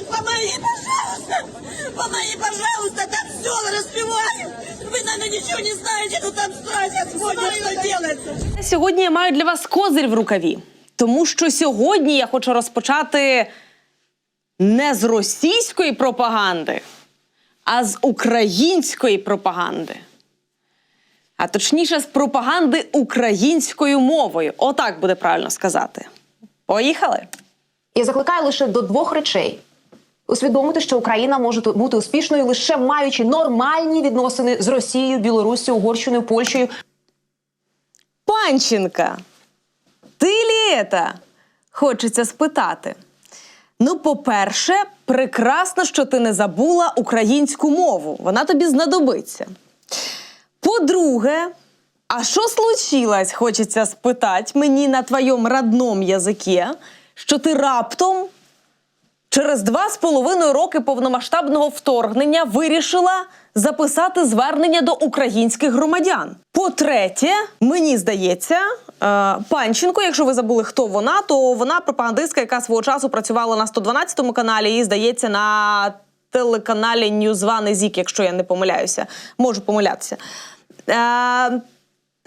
делать? Помоги, пожалуйста! Помоги, пожалуйста! Там все распевают! Вы, наверное, ничего не знаете, но там страсть, смотрят, что делается! Сьогодні я маю для вас козир в рукаві, тому що сьогодні я хочу розпочати не з російської пропаганди, а з української пропаганди. А точніше, з пропаганди українською мовою. Отак буде правильно сказати. Поїхали! Я закликаю лише до двох речей: усвідомити, що Україна може бути успішною лише маючи нормальні відносини з Росією, Білоруссю, Угорщиною, Польщею. Панченка, ти лі це? Хочеться спитати. Ну, по-перше, прекрасно, що ти не забула українську мову. Вона тобі знадобиться. По-друге, а що случилось, хочеться спитати мені на твоєму родному язикі, що ти раптом через два з половиною роки повномасштабного вторгнення вирішила записати звернення до українських громадян. По-третє, мені здається, е, Панченко, якщо ви забули, хто вона, то вона пропагандистка, яка свого часу працювала на 112 каналі і, здається, на телеканалі Ньюзван Зік, якщо я не помиляюся. Можу помилятися.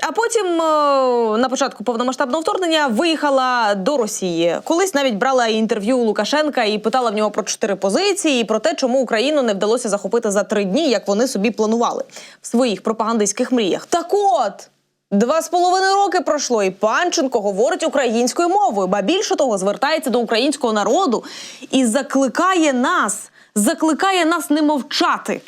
А потім е, на початку повномасштабного вторгнення виїхала до Росії. Колись навіть брала інтерв'ю у Лукашенка і питала в нього про чотири позиції і про те, чому Україну не вдалося захопити за три дні, як вони собі планували в своїх пропагандистських мріях. Так от. Два з половиною роки пройшло, і Панченко говорить українською мовою, ба більше того, звертається до українського народу і закликає нас, закликає нас не мовчати.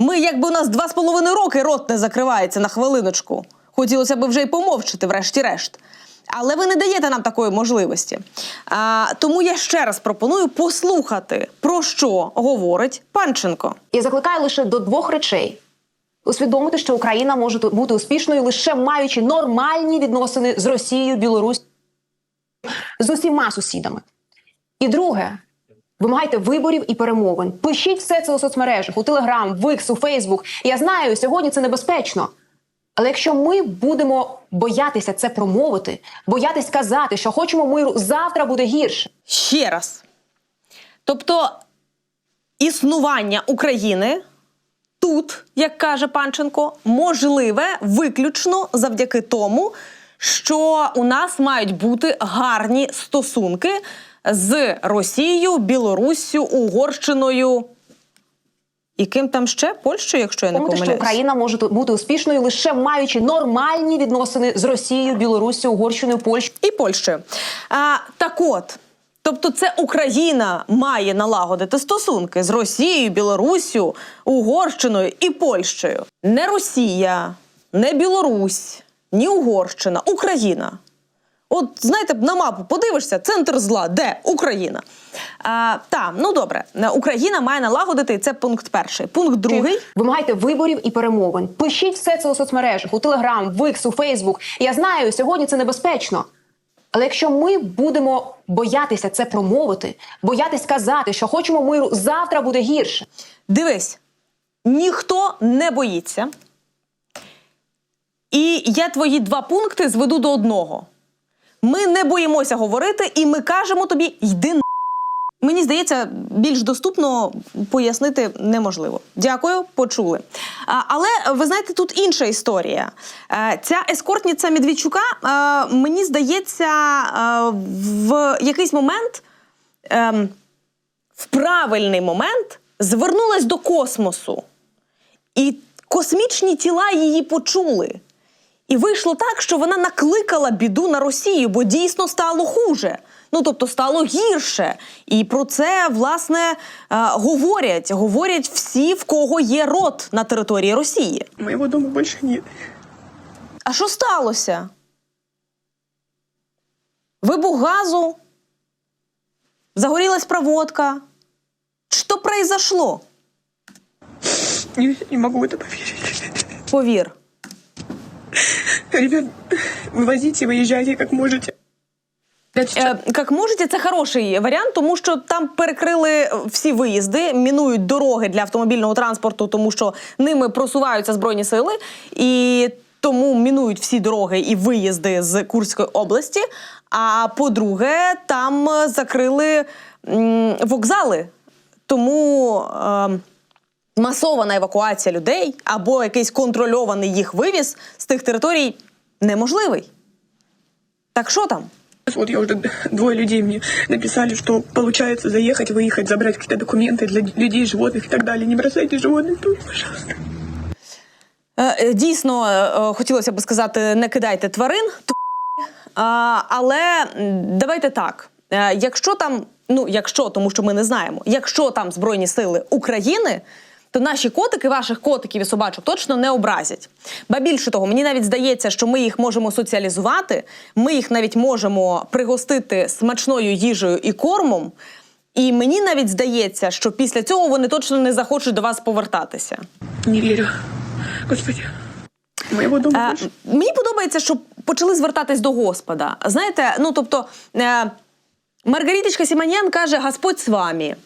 Ми, якби у нас два з половиною роки рот не закривається на хвилиночку. Хотілося б вже й помовчати, врешті-решт. Але ви не даєте нам такої можливості. А, тому я ще раз пропоную послухати, про що говорить Панченко. Я закликаю лише до двох речей: усвідомити, що Україна може бути успішною лише маючи нормальні відносини з Росією, Білоруссю, з усіма сусідами. І друге. Вимагайте виборів і перемовин. Пишіть все це у соцмережах, у Телеграм, Викс, у Фейсбук. Я знаю, сьогодні це небезпечно. Але якщо ми будемо боятися це промовити, боятись сказати, що хочемо миру, завтра буде гірше. Ще раз. Тобто існування України тут, як каже Панченко, можливе виключно завдяки тому, що у нас мають бути гарні стосунки з Росією, Білоруссю, Угорщиною. І ким там ще Польщею, якщо я не Помните, що. Україна може бути успішною лише маючи нормальні відносини з Росією, Білоруссю, Угорщиною, Польщею. і Польщею. А, так от. Тобто, це Україна має налагодити стосунки з Росією, Білоруссю, Угорщиною і Польщею. Не Росія, не Білорусь, ні Угорщина, Україна. От знаєте, на мапу подивишся, центр зла, де Україна. А, та, ну добре, Україна має налагодити, і це пункт перший. Пункт другий. Вимагайте виборів і перемовин. Пишіть все це у соцмережах, у Телеграм, Викс, у Фейсбук. Я знаю, сьогодні це небезпечно. Але якщо ми будемо боятися це промовити, боятись сказати, що хочемо миру, завтра буде гірше. Дивись, ніхто не боїться. І я твої два пункти зведу до одного. Ми не боїмося говорити, і ми кажемо тобі йди на. Мені здається, більш доступно пояснити неможливо. Дякую, почули. Але ви знаєте, тут інша історія. Ця ескортниця Медведчука, мені здається, в якийсь момент ем, в правильний момент звернулась до космосу. І космічні тіла її почули. І вийшло так, що вона накликала біду на Росію, бо дійсно стало хуже. Ну тобто стало гірше. І про це власне е, говорять. Говорять всі, в кого є рот на території Росії. Моего дома больше нет. А що сталося? Вибух газу? Загорілась проводка? Що произошло? Не, не в это. Повір. Ребят, вывозите, выезжайте как можете. Сейчас- Е, як можете, це хороший варіант, тому що там перекрили всі виїзди, мінують дороги для автомобільного транспорту, тому що ними просуваються збройні сили, і тому мінують всі дороги і виїзди з Курської області. А по-друге, там закрили вокзали Тому е, масована евакуація людей або якийсь контрольований їх вивіз з тих територій неможливий. Так що там? Вот я уже двое людей мне написали, что получается заехать, выехать, забрать какие-то документы для людей, животных и так далее. Не бросайте животных тут, пожалуйста. Е, е, Дійсно, е, е, хотілося б сказати, не кидайте тварин, то а, але м, давайте так. Е, Якщо там, ну якщо, тому що ми не знаємо, якщо там Збройні сили України, то наші котики, ваших котиків і собачок точно не образять. Ба більше того, мені навіть здається, що ми їх можемо соціалізувати, ми їх навіть можемо пригостити смачною їжею і кормом. І мені навіть здається, що після цього вони точно не захочуть до вас повертатися. Не верю. Господи. Дома Е, мені подобається, що почали звертатись до Господа. Знаєте, ну тобто е, Маргаріточка Сіманян каже: Господь з вами.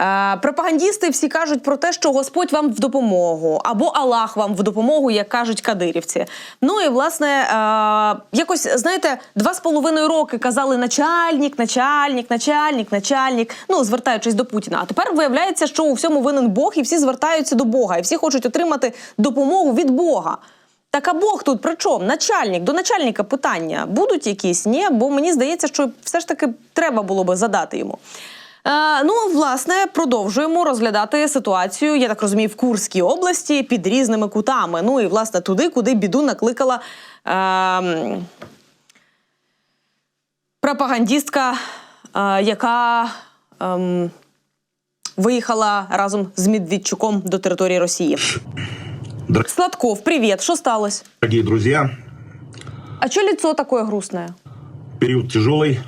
Е, пропагандісти всі кажуть про те, що Господь вам в допомогу, або Аллах вам в допомогу, як кажуть кадирівці. Ну і власне, е, якось знаєте, два з половиною роки казали начальник, начальник, начальник, начальник. Ну звертаючись до Путіна. А тепер виявляється, що у всьому винен Бог, і всі звертаються до Бога, і всі хочуть отримати допомогу від Бога. Так а Бог тут при чому? Начальник, до начальника питання будуть якісь? Ні, бо мені здається, що все ж таки треба було би задати йому. Е, ну, власне, продовжуємо розглядати ситуацію, я так розумію, в Курській області під різними кутами. Ну і власне туди, куди біду накликала е, пропагандістка, е, яка ем, виїхала разом з Медведчуком до території Росії. Дор- Сладков, привіт, що сталося? Дорогие друзья, А чё лицо такое грустное? период тяжелый.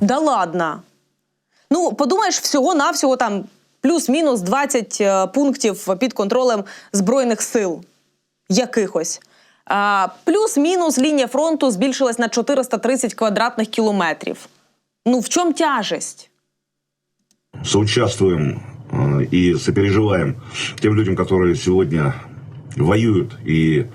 Да ладно. Ну, подумаєш, всього-навсього там плюс-мінус 20 е, пунктів під контролем Збройних сил якихось. Плюс-мінус лінія фронту збільшилась на 430 квадратних кілометрів. Ну, в чому тяжесть? Соучаствуем э, и сопереживаем тем людям, которые сегодня воюют и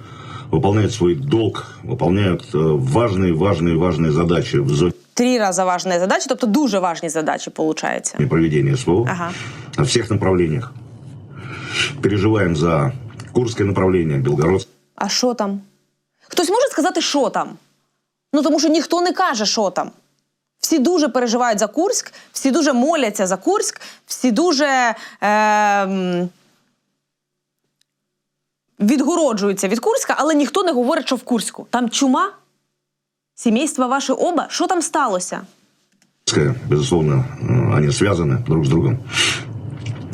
выполняют свой долг, выполняют э, важные, важные, важные задачи в зоне Три рази важні задачі, тобто дуже важні задачі, виходить. проведения СВО Ага. на всех направлениях. Переживаем за Курское направление, Белгородское. А що там? Хтось може сказати, що там? Ну тому що ніхто не каже, що там. Всі дуже переживають за Курськ, всі дуже моляться за Курськ, всі дуже е, м, відгороджуються від Курська, але ніхто не говорить, що в Курську. Там чума? Сімейства ваші оба? Що там сталося? Безусловно, э, они связаны друг с другом.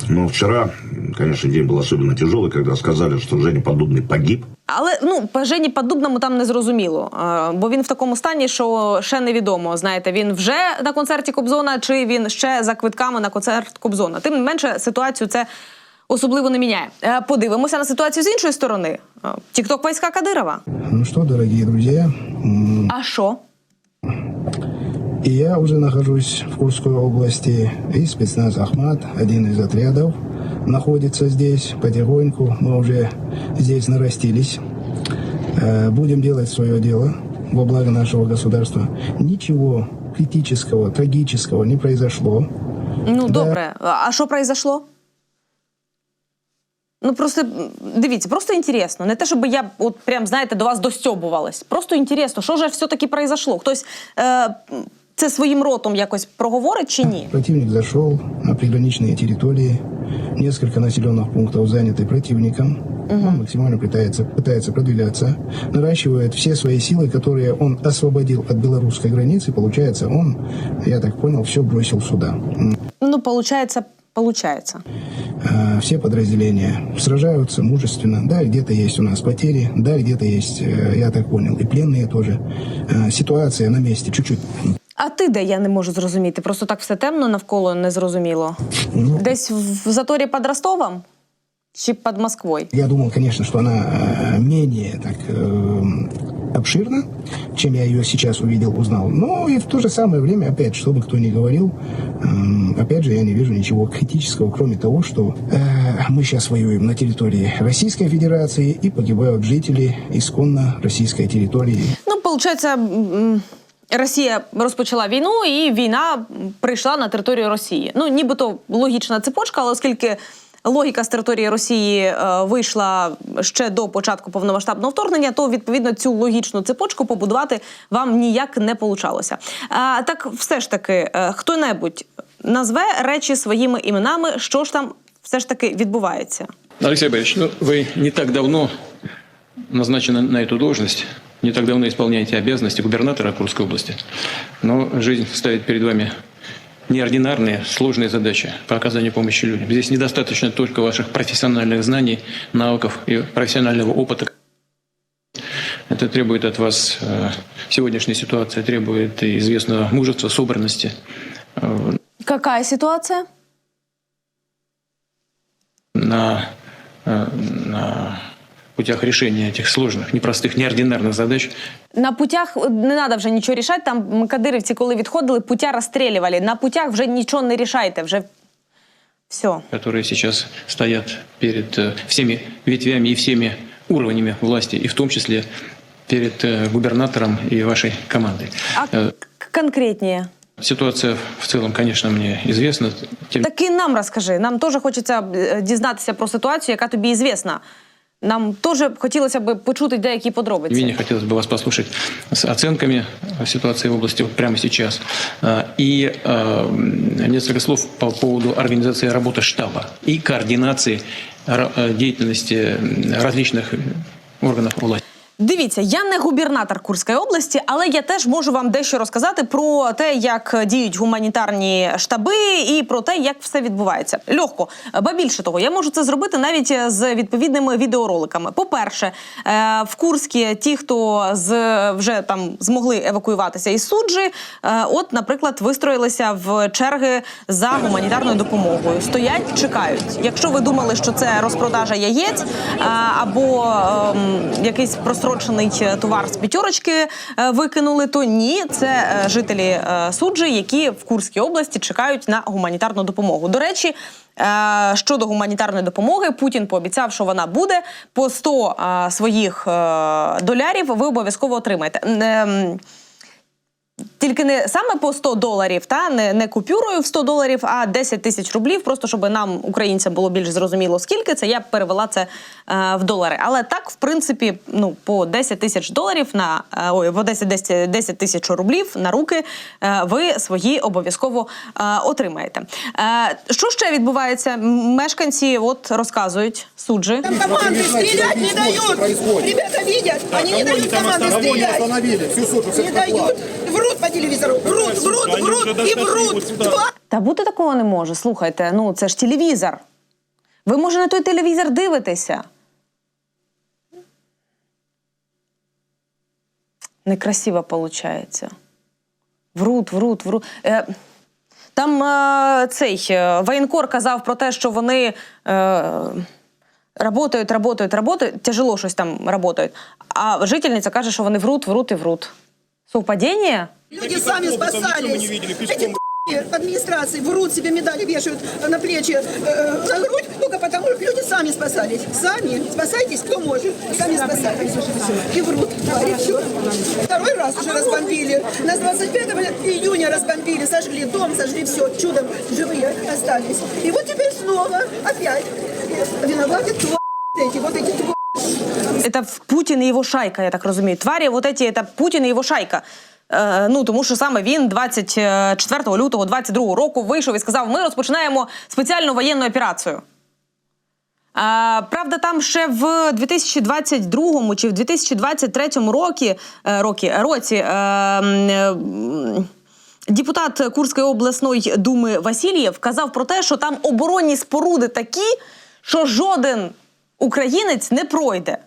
Но вчера, конечно, день был особенно тяжелый, когда сказали, что Женя Подобный погиб. Але ну по Жені Поддубному там не зрозуміло, е, бо він в такому стані, що ще невідомо. Знаєте, він вже на концерті Кобзона, чи він ще за квитками на концерт Кобзона. Тим не менше, ситуацію це особливо не міняє. Е, Подивимося на ситуацію з іншої сторони. Е, Тікток війська Кадирова. Ну что, дорогие друзья, м, А що? и я уже нахожусь в Курской области, и спецназ «Ахмат», один из отрядов, находится здесь потихоньку. Мы уже здесь нарастились. Э, Будем делать свое дело во благо нашего государства. Ничего критического, трагического не произошло. Ну Да. А що произошло? Ну просто м, дивіться, просто інтересно. Не те, щоб я от прям знаєте до вас достьобувалась. Просто інтересно, що ж все-таки произошло? Хтось е, м, це своїм ротом якось проговорить чи ні? Противник зашел на приграничные территории. Несколько населенных пунктов заняты противником. Он максимально пытается, пытается продвигаться. Наращивает все свои силы, которые он освободил от белорусской границы. Получается, он, я так понял, все бросил сюда. М, Ну, получается, получается. а, Все подразделения сражаются мужественно. Да, где-то есть у нас потери. Да, где-то есть, э, я так понял, и пленные тоже. А, Ситуация на месте чуть-чуть А ти де я не можу зрозуміти? Просто так все темно навколо незрозуміло. Ну. Десь в заторі під Ростовом чи під Москвою? Я думал, конечно, что она э, менее так э, обширна, чем я ее сейчас увидел, узнал. Но и в то же самое время, опять, что бы кто ни говорил, э, опять же, я не вижу ничего критического, кроме того, что э, мы сейчас воюем на территории Российской Федерации и погибают жители исконно российской территории. Ну, получается, м, Росія розпочала війну, і війна прийшла на територію Росії. Ну, нібито логічна цепочка, але оскільки логіка з території Росії е, вийшла ще до початку повномасштабного вторгнення, то відповідно цю логічну цепочку побудувати вам ніяк не получалося. А, так, все ж таки, е, хто-небудь назве речі своїми іменами, що ж там все ж таки відбувається. Алексей Борисович, ну, вы не так давно назначены на эту должность, не так давно исполняете обязанности губернатора Курской области, но жизнь ставит перед вами неординарные, сложные задачи по оказанию помощи людям. Здесь недостаточно только ваших профессиональных знаний, навыков и профессионального опыта. Это требует от вас, э, сегодняшняя ситуация требует известного мужества, собранности, Яка ситуація? на, э, на путях решения этих сложных, непростых, неординарных задач На путях не треба вже нічого рішати. Там кадирівці, коли відходили, путя розстрілювали. На путях вже нічого не рішайте. Вже все. которые сейчас стоят перед э, всеми ветвями и всеми уровнями власти, и в том числе перед э, губернатором и вашей командой. А Э, к- конкретніше. Ситуация в целом, конечно, мне известна. Тем Так і нам розкажи. Нам теж хочеться е, дізнатися про ситуацію, яка тобі звісна. Нам теж хотілося б почути деякі не подробиці. менее хотелось бы вас послушать с оценками ситуации в области вот прямо сейчас. А, И э, несколько слов по поводу организации работы штаба и координации ра- э, деятельности м, различных органов власти. Дивіться, я не губернатор Курської області, але я теж можу вам дещо розказати про те, як діють гуманітарні штаби, і про те, як все відбувається. Легко, ба більше того, я можу це зробити навіть з відповідними відеороликами. По-перше, е, в Курській ті, хто з вже там змогли евакуюватися із суджі, е, от, наприклад, вистроїлися в черги за гуманітарною допомогою. Стоять, чекають. Якщо ви думали, що це розпродажа яєць е, або ем, якийсь прострочений товар з п'ятерочки е, викинули, то ні, це е, жителі е, суджі, які в Курській області чекають на гуманітарну допомогу. До речі. е, Щодо гуманітарної допомоги, Путін пообіцяв, що вона буде по 100 е, своїх е, долярів. Ви обов'язково отримаєте. Тільки не саме по 100 доларів, та не, не купюрою в 100 доларів, а 10 тисяч рублів, просто щоб нам, українцям, було більш зрозуміло, скільки це. Я б перевела це е, в долари. Але так, в принципі, ну по 10 тисяч доларів на е, ой, по 10, 10, 10 тисяч рублів на руки е, ви свої обов'язково е, отримаєте. Е, що ще відбувається? Мешканці от розказують суджі. Там команды стрелять не дают. Ребята видят, они не дают команды стрелять. Не дают. Врут по телевизору. Врут, врут, врут и врут. Два Та бути такого не може. Слухайте, ну це ж телевізор. Ви, може, на той телевізор дивитеся? Некрасиво виходить. Врут, врут, врут. Е, там е, цей е, воєнкор казав про те, що вони. Е, Работають, работають, работають, тяжело щось там работають. А жительниця каже, що вони врут, врут і врут. Совпадіння? Люди сами спасались. Эти администрации врут себе медали, вешают на плечи, э, на грудь, только потому что люди сами спасались. Сами спасайтесь, кто может. Сами спасались. И врут. всё. Второй раз уже разбомбили. Нас 25 июня разбомбили, сожгли дом, сожгли все. Чудом живые остались. И вот теперь снова опять виноваты твари эти, вот эти твари. Это в- Путін і його шайка, я так розумію. Тварі, вот эти, это Путін і його шайка. Е, ну тому що саме він 24 лютого 22 року вийшов і сказав: ми розпочинаємо спеціальну воєнну операцію. А, правда, там ще в 2022 чи в 2023 році, е, році, році е, м, е, м, депутат Курської обласної думи Васильєв казав про те, що там оборонні споруди такі, що жоден українець не пройде.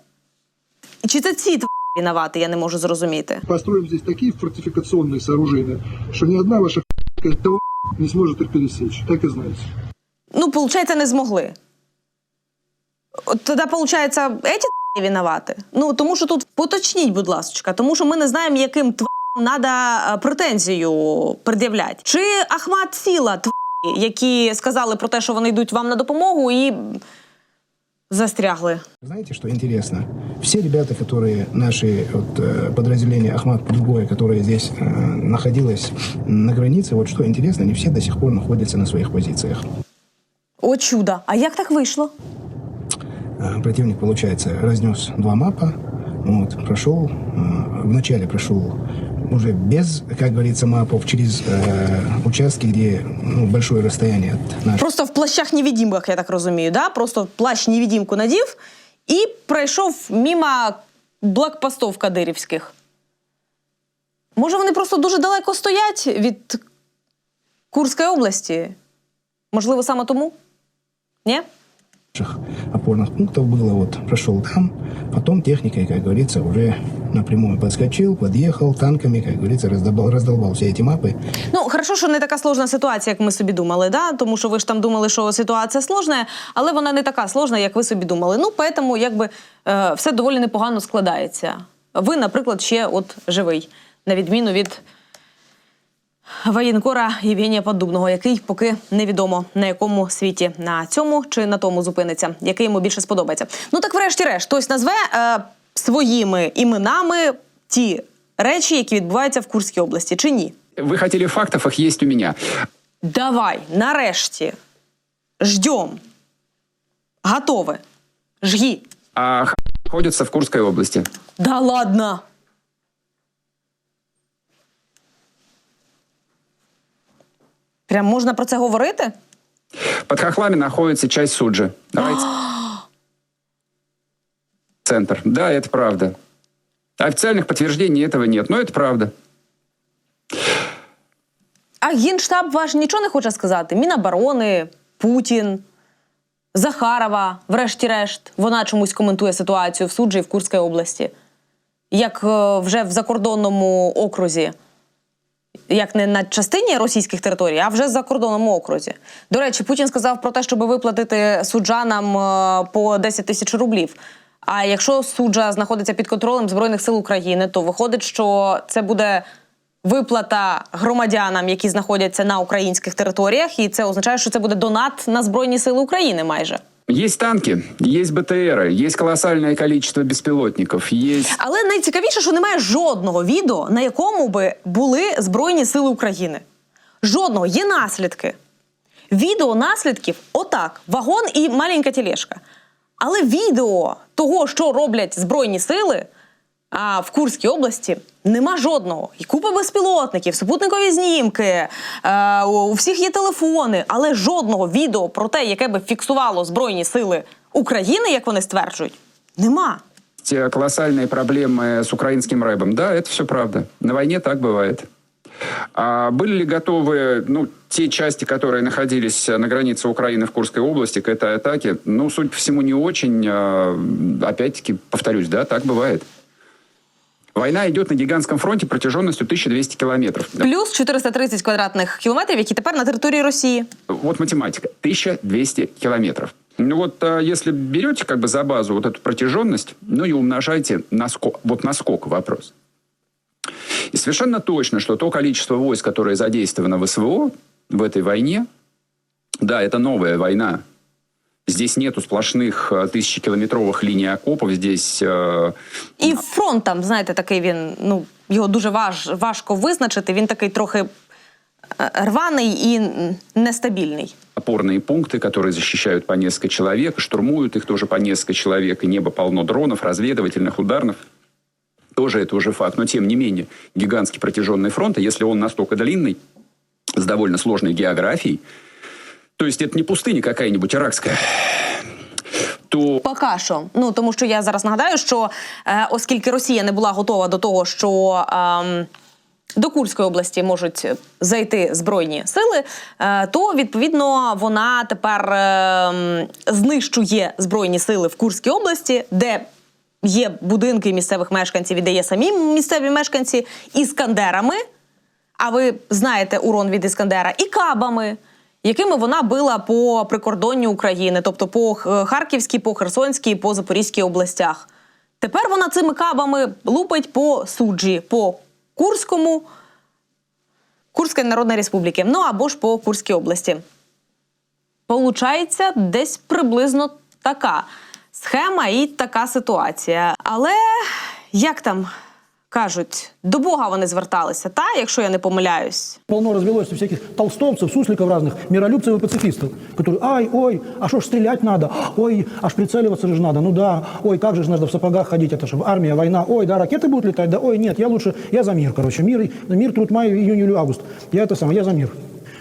І Чи це ці винувати, я не можу зрозуміти. построим здесь такие фортификационные сооружения, что ни одна ваша не сможет их пересечь. Так и знаете. Ну, виходить, не змогли. От тоді, виходить, еті винувати. Ну, тому що тут поточніть, будь ласка, тому що ми не знаємо, яким тварям треба претензію пред'являти. Чи Ахмат Сіла тварі, які сказали про те, що вони йдуть вам на допомогу, і застрягли. Знаете, что интересно? Все ребята, которые наши вот, э, подразделения Ахмат другое, которое здесь э, находилось на границе, вот что интересно, они все до сих пор находятся на своих позициях. О, чудо! А як так вийшло? Э, Противник, получается, разнес два мапа, вот, прошел, э, вначале прошел уже без, как говорится, мапов, через э, участки, где ну, большое расстояние от наших. Просто в плащах невидимках, я так розумію, да? Просто плащ невидимку надів і пройшов мимо блокпостів кадирівських. Може, вони просто дуже далеко стоять від Курської області? Можливо, саме тому? Ні? наших опорных пунктов было, вот прошел там, потом техникой, как говорится, уже напрямую подскочил, подъехал танками, как говорится, раздолбал, раздолбал все эти мапы. Ну, хорошо, що не така сложна ситуація, як ми собі думали, да? тому що ви ж там думали, що ситуація сложна, але вона не така сложна, як ви собі думали. Ну, поэтому якби е, все доволі непогано складається. Ви, наприклад, ще от живий, на відміну від воєнкора Євгенія Поддубного, який поки невідомо на якому світі на цьому чи на тому зупиниться, який йому більше сподобається. Ну так, врешті-решт, хтось назве е, своїми іменами ті речі, які відбуваються в Курській області, чи ні? Вы хотели фактов, их есть у меня. Давай, нарешті. Ждем. Готове. Жги. А находится в Курской области. Да ладно. Прям можна про це говорити? Под Хохлами находится часть Суджи. Давайте. Центр. Да, это правда. Официальных подтверждений этого нет, но это правда. А Генштаб ваш нічого не хоче сказати? Міноборони, Путін, Захарова, врешті-решт, вона чомусь коментує ситуацію в суджі і в Курській області. Як е, вже в закордонному окрузі. Як не на частині російських територій, а вже в закордонному окрузі. До речі, Путін сказав про те, щоб виплатити суджанам е, по 10 тисяч рублів. А якщо суджа знаходиться під контролем Збройних сил України, то виходить, що це буде виплата громадянам, які знаходяться на українських територіях, і це означає, що це буде донат на Збройні Сили України майже. Есть танки, есть БТРи, есть колосальне количество безпілотників. есть... Але найцікавіше, що немає жодного відео, на якому би були Збройні Сили України. Жодного є наслідки. Відео наслідків отак: вагон і маленька тележка. Але відео того, що роблять Збройні сили а, в Курській області, нема жодного. І купа безпілотників, супутникові знімки, е, у у всіх є телефони, але жодного відео про те, яке би фіксувало Збройні сили України, як вони стверджують, нема. те колоссальные проблемы с украинским рэбом. Да, это все правда. На войне так бывает. А были ли готовы ну, те части, которые находились на границе Украины в Курской области к этой атаке? Ну, судя по всему, не очень. А, Опять-таки, повторюсь, да, так бывает. Война идет на гигантском фронте протяженностью 1200 километров. Да. Плюс 430 квадратних кілометрів, які тепер на території Росії. Вот математика. 1200 километров. Ну вот а, если берете как бы за базу вот эту протяженность, ну и умножаете на сколько, вот на сколько вопрос. И совершенно точно, что то количество войск, которое задействовано в СВО в этой войне, да, это новая война. Здесь нету сплошных а, тысячекилометровых линий окопов, здесь а, І фронт там, знаєте, такий він, ну, його дуже важ, важко визначити. Він такий трохи е, рваний і м, нестабільний. опорные пункты, которые защищают по несколько человек, штурмуют их тоже по несколько человек, и небо полно дронов, разведывательных, ударных. Тоже это уже факт. Но тем не менее, гигантский протяженный фронт, и если он настолько длинный, с довольно сложной географией, то есть это не пустыня какая-нибудь иракская, то Поки що. Ну тому що я зараз нагадаю, що е, оскільки Росія не була готова до того, що ем, до Курської області можуть зайти збройні сили, е, то відповідно вона тепер ем, знищує збройні сили в Курській області, де є будинки місцевих мешканців, і де є самі місцеві мешканці іскандерами. А ви знаєте урон від Іскандера і кабами, якими вона била по прикордонню України, тобто по Харківській, по Херсонській, по Запорізькій областях. Тепер вона цими кабами лупить по суджі, по Курському, Курської Народної Республіки, ну або ж по Курській області. Получається десь приблизно така схема і така ситуація. Але як там кажуть, до Бога вони зверталися, та якщо я не помиляюсь. Полно развелось всяких толстовцев, сусликов разных, миролюбцев и пацифистов, которые, ай, ой, а что ж стрелять надо? Ой, аж прицеливаться же ж надо. Ну да, ой, как же ж надо в сапогах ходить, это же армия, война. Ой, да, ракеты будут летать, да, ой, нет, я лучше, я за мир, короче. Мир, мир труд май, июнь, июль, август. Я это самое, я за мир.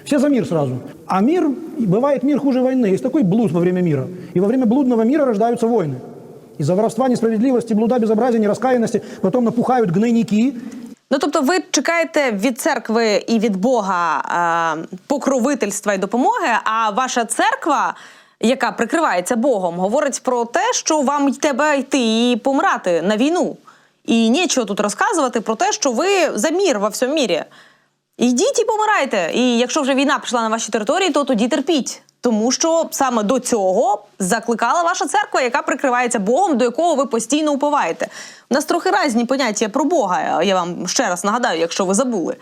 Все за мир сразу. А мир, бывает мир хуже войны. Есть такой блуд во время мира. И во время блудного мира рождаются войны. Из-за воровства, несправедливости, блуда, безобразия, нераскаянности потом напухают гнойники, Ну тобто, ви чекаєте від церкви і від Бога е, покровительства і допомоги, а ваша церква. Яка прикривається Богом, говорить про те, що вам треба йти і помирати на війну. І нічого тут розказувати про те, що ви за мір во всьому мірі. Йдіть і помирайте. І якщо вже війна прийшла на ваші території, то тоді терпіть. Тому що саме до цього закликала ваша церква, яка прикривається Богом, до якого ви постійно уповаєте. У нас трохи різні поняття про Бога. Я вам ще раз нагадаю, якщо ви забули.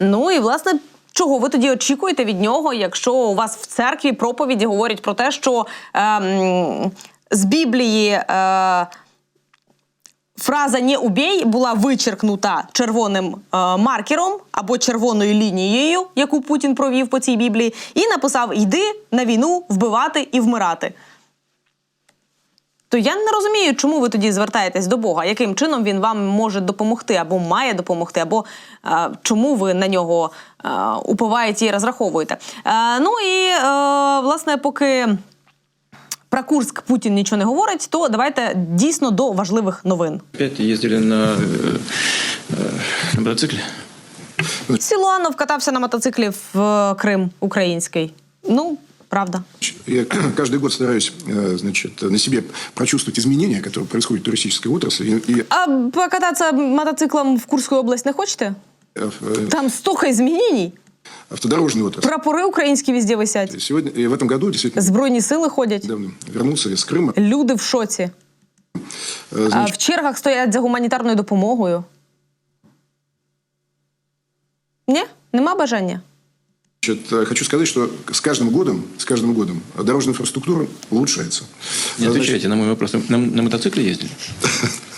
Ну і власне. Чого ви тоді очікуєте від нього, якщо у вас в церкві проповіді говорять про те, що ем, з Біблії е, фраза «не убій» була вичеркнута червоним е, маркером або червоною лінією, яку Путін провів по цій Біблії, і написав Йди на війну вбивати і вмирати. То я не розумію, чому ви тоді звертаєтесь до Бога, яким чином він вам може допомогти або має допомогти, або е, чому ви на нього е, уповаєте і розраховуєте. Е, ну і е, власне, поки про Курск Путін нічого не говорить, то давайте дійсно до важливих новин. Опять ездили на, э, э, на мотоцикле? Сілуанов катався на мотоциклі в е, Крим український. Ну, правда. Я каждый год стараюсь э, значит, на себе прочувствовать изменения, которые происходят в туристической отрасли. И, и, А покататися мотоциклом в Курську область не хочете? э, э, Там стільки змінень. автодорожной отрасли. Прапори українські везде висять. Сегодня, и в этом году действительно Збройні сили ходять. недавно вернулся из Крыма. Люди в шоці. Э, А значит, в чергах стоять за гуманітарною допомогою. Ні? Нема бажання? Значит, э, хочу сказать, что с каждым годом, с каждым годом дорожная инфраструктура улучшается. Не Значит, отвечайте на мой вопрос. На, на мотоцикле ездили?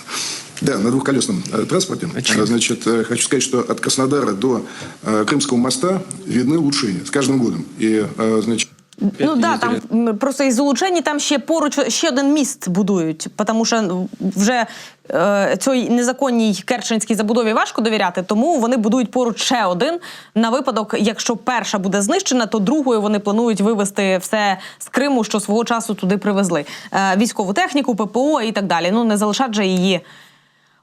Да, на двухколесном э, транспорте. Зачем? Значит, э, хочу сказать, что от Краснодара до э, Крымского моста видны улучшения с каждым годом. И, э, значит, Ну да, їздили. там м, просто із Улучені там ще поруч ще один міст будують, тому що ну, вже е, цій незаконній керченській забудові важко довіряти, тому вони будують поруч ще один на випадок, якщо перша буде знищена, то другою вони планують вивезти все з Криму, що свого часу туди привезли. Е, військову техніку, ППО і так далі. Ну не залишать же її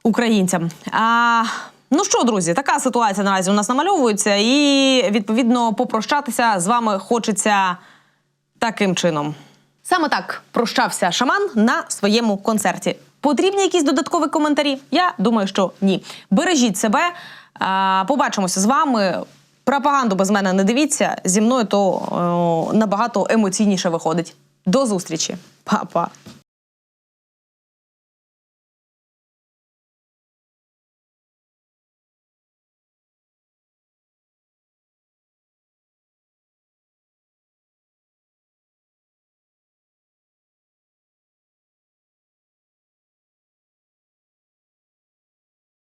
українцям. А, ну що, друзі, така ситуація наразі у нас намальовується, і відповідно попрощатися з вами хочеться таким чином. Саме так прощався шаман на своєму концерті. Потрібні якісь додаткові коментарі? Я думаю, що ні. Бережіть себе. Побачимося з вами. Пропаганду без мене не дивіться. Зі мною то о, набагато емоційніше виходить. До зустрічі, Па-па.